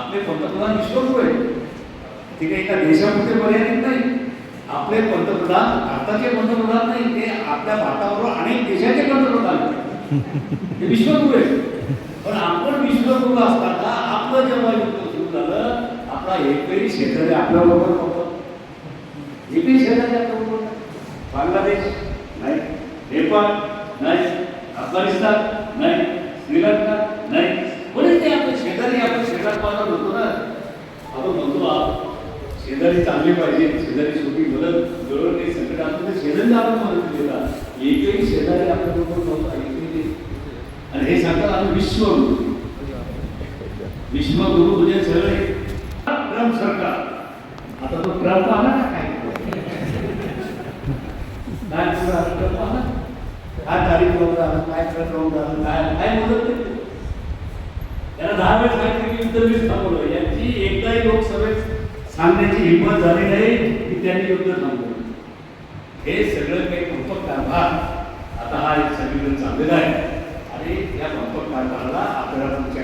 आपले पंतप्रधान विश्वगुरु आहेत ते काही एका देशापुरते मर्यादित नाही. आपले पंतप्रधान भारताचे पंतप्रधान नाही ते आपल्या भारताबरोबर अनेक देशाचे पंतप्रधान हे ते विश्वगुरु आहेत. पण आपण विश्वगुरु असताना आपलं जेव्हा युद्ध सुरू झालं आपला एकही शेजारी आपल्याबरोबर नव्हतं. एकही शेजारी आपल्या बरोबर बांगलादेश नाही. नेपाळ नाही. अफगाणिस्तान नाही. श्रीलंका नाही बरेच ते आपले शेजारी आपण म्हणतो ना आपण म्हणतो आ- शेजारी चांगले पाहिजे शेजारी शेवटी मदत जवळ काही संकट असतो ते शेजारी आपण मदत देतात एकही शेजारी आपल्याबरोबर नव्हता एकही नाही. आणि हे सांगतात आम्ही विश्वगुरु विश्वगुरु म्हणजे सगळे. क्रम सरकार. आता तो क्रम आला ना काय? काय पुरा आला? काय तारीख लावून झालं काय क्रम लावून झालं काय काय मदत त्याला दहा वेळेस सांगितलं युद्धवीर थांबवलं. यांची एकदाही लोकसभेत सांगण्याची हिंमत झाली नाही की त्यांनी युद्ध थांबवलं. हे सगळं काही भंपक कारभार आता हा एक संविधान चाललेला आहे. आणि या भंपक कारभाराला आपल्याला पुढच्या